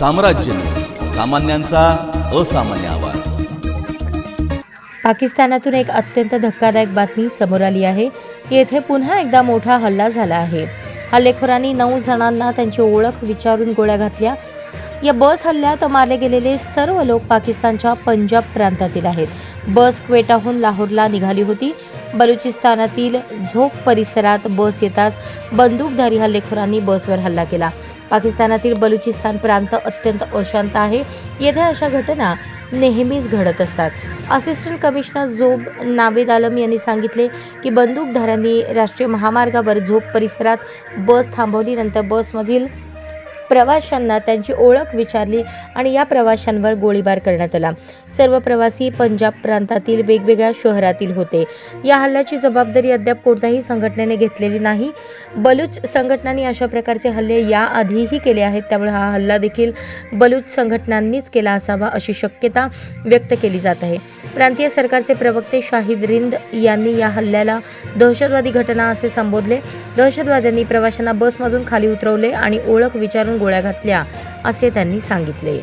साम्राज्य सामान्यांचा असामान्य आवाज. पाकिस्तानातून एक अत्यंत धक्कादायक बातमी समोर आली आहे. येथे पुन्हा एकदा मोठा हल्ला झाला आहे. हल्लेखोरांनी नऊ जणांना त्यांची ओळख विचारून गोळ्या घातल्या. या बस हल्ल्यात मारले गेलेले सर्व लोक पाकिस्तानच्या पंजाब प्रांतातील आहेत. बस क्वेटाहून लाहोरला निघाली होती. बलुचिस्तानातील झोप परिसरात बस येताच बंदूकधारी हल्लेखोरांनी बसवर हल्ला केला. पाकिस्तानातील बलुचिस्तान प्रांत अत्यंत अशांत आहे. येथे अशा घटना नेहमीच घडत असतात. असिस्टंट कमिशनर जोब नावेद आलम यांनी सांगितले की बंदूकधाऱ्यांनी राष्ट्रीय महामार्गावर झोप परिसरात बस थांबवली. नंतर बसमधील प्रवाशांना त्यांची ओळख विचारली आणि या प्रवाशांवर गोळीबार करण्यात आला. सर्व प्रवासी पंजाब प्रांतातील वेगवेगळ्या शहरातील होते. या हल्ल्याची जबाबदारी अद्याप कोणत्याही संघटनेने घेतलेली नाही. बलूच संघटनांनी अशा प्रकारचे हल्ले याआधीही केले आहेत. त्यामुळे हा हल्ला देखील बलूच संघटनांनीच केला असावा अशी शक्यता व्यक्त केली जात आहे. प्रांतीय सरकारचे प्रवक्ते शाहिद रिंद यांनी या हल्ल्याला दहशतवादी घटना असे संबोधले. दहशतवाद्यांनी प्रवाशांना बसमधून खाली उतरवले आणि ओळख विचारून गोळ्या घातल्या असे त्यांनी सांगितले.